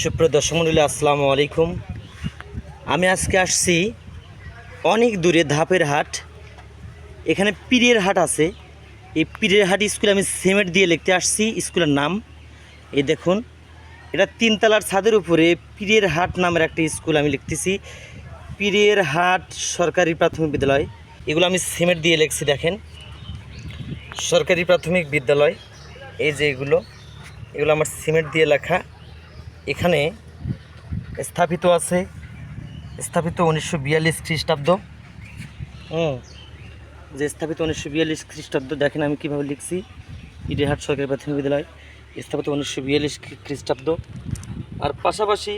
সুপ্রিয় দর্শক মন্ডলী, আসসালামু আলাইকুম। আমি আজকে আসছি অনেক দূরে ধাপের হাট। এখানে পীরের হাট আছে। এই পীরের হাট স্কুলে আমি সিমেন্ট দিয়ে লিখতে আসছি, স্কুলের নাম। এই দেখুন, এটা তিনতলার ছাদের উপরে পীরের হাট নামের একটা স্কুল আমি লিখতেছি। পীরের হাট সরকারি প্রাথমিক বিদ্যালয়। এগুলো আমি সিমেন্ট দিয়ে লিখছি, দেখেন। সরকারি প্রাথমিক বিদ্যালয়, এই যে এগুলো। এগুলো আমার সিমেন্ট দিয়ে লেখা। এখানে স্থাপিত আছে, স্থাপিত উনিশশো বিয়াল্লিশ খ্রিস্টাব্দ। যে স্থাপিত উনিশশো বিয়াল্লিশ খ্রিস্টাব্দ, দেখেন আমি কীভাবে লিখছি। ইডিহাট সরকারি প্রাথমিক বিদ্যালয়, স্থাপিত উনিশশো বিয়াল্লিশ খ্রিস্টাব্দ। আর পাশাপাশি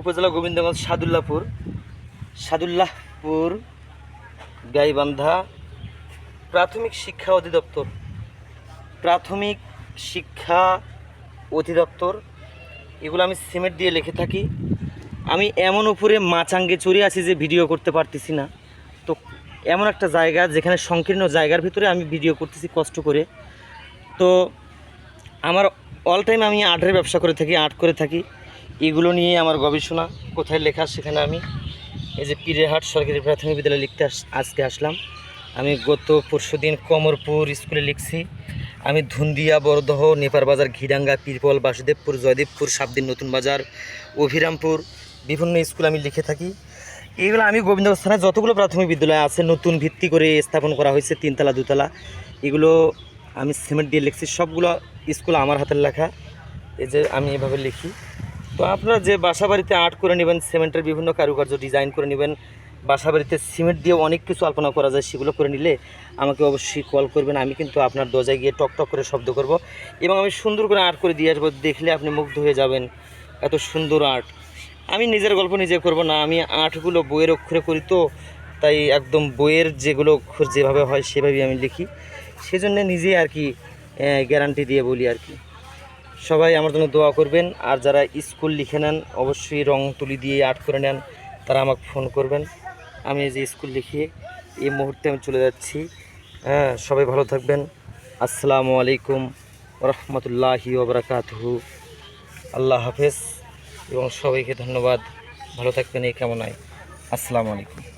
উপজেলা গোবিন্দগঞ্জ সাদুল্লাপুর, সাদুল্লাহপুর গাইবান্ধা প্রাথমিক শিক্ষা অধিদপ্তর। প্রাথমিক শিক্ষা অধিদপ্তর এগুলো আমি সিমেন্ট দিয়ে লিখে থাকি। আমি এমন উপরে মাচাঙ্গে চড়ে আছি যে ভিডিও করতে পারতেছি না। তো এমন একটা জায়গা যেখানে সংকীর্ণ জায়গার ভিতরে আমি ভিডিও করতেছি কষ্ট করে। তো আমার অল টাইম আমি আর্টের ব্যবসা করে থাকি, আর্ট করে থাকি। এগুলো নিয়ে আমার গবেষণা, কোথায় লেখা সেখানে আমি। এই যে পীরেরহাট সরকারি প্রাথমিক বিদ্যালয়ে লিখতে আজকে আসলাম। আমি গত পরশু দিন কমরপুর স্কুলে লিখছি। আমি ধুন্দিয়া বরদহ নেপার বাজার, ঘিডাঙ্গা, পিরপল, বাসুদেবপুর, জয়দেবপুর সাবদিন নতুন বাজার, অভিরামপুর, বিভিন্ন স্কুল আমি লিখে থাকি। এইগুলো আমি গোবিন্দগঞ্জ থানায় যতগুলো প্রাথমিক বিদ্যালয় আছে, নতুন ভিত্তি করে স্থাপন করা হয়েছে, তিনতলা, দুতলা। এগুলো আমি সিমেন্ট দিয়ে লিখছি, সবগুলো স্কুল আমার হাতের লেখা। এই যে আমি এভাবে লিখি। তো আপনারা যে বাসা বাড়িতে আর্ট করে নেবেন, সিমেন্টের বিভিন্ন কারুকার্য ডিজাইন করে নেবেন বাসা বাড়িতে সিমেন্ট দিয়ে অনেক কিছু আলপনা করা যায়, সেগুলো করে নিলে আমাকে অবশ্যই কল করবেন। আমি কিন্তু আপনার দরজায় গিয়ে টক টক করে শব্দ করব এবং আমি সুন্দর করে আর্ট করে দিয়ে আসব। দেখলে আপনি মুগ্ধ হয়ে যাবেন। এত সুন্দর আর্ট আমি নিজের গল্প নিজে করব না, আমি আর্টগুলো বইয়ের অক্ষরে করি তো, তাই একদম বইয়ের যেগুলো অক্ষর যেভাবে হয় সেভাবেই আমি লিখি। সেজন্য নিজেই আর কি গ্যারান্টি দিয়ে বলি আর কি। সবাই আমার জন্য দোয়া করবেন, আর যারা স্কুল লিখে নেন, অবশ্যই রং তুলি দিয়ে আর্ট করে নেন, তারা আমাকে ফোন করবেন। আমি এই যে স্কুল লিখি, এই মুহূর্তে আমি চলে যাচ্ছি। হ্যাঁ সবাই ভালো থাকবেন। আসসালামু আলাইকুম রহমতুল্লাহি ওবরাকাতহু। আল্লাহ হাফেজ এবং সবাইকে ধন্যবাদ। ভালো থাকবেন এই কামনায়। আসসালামু আলাইকুম।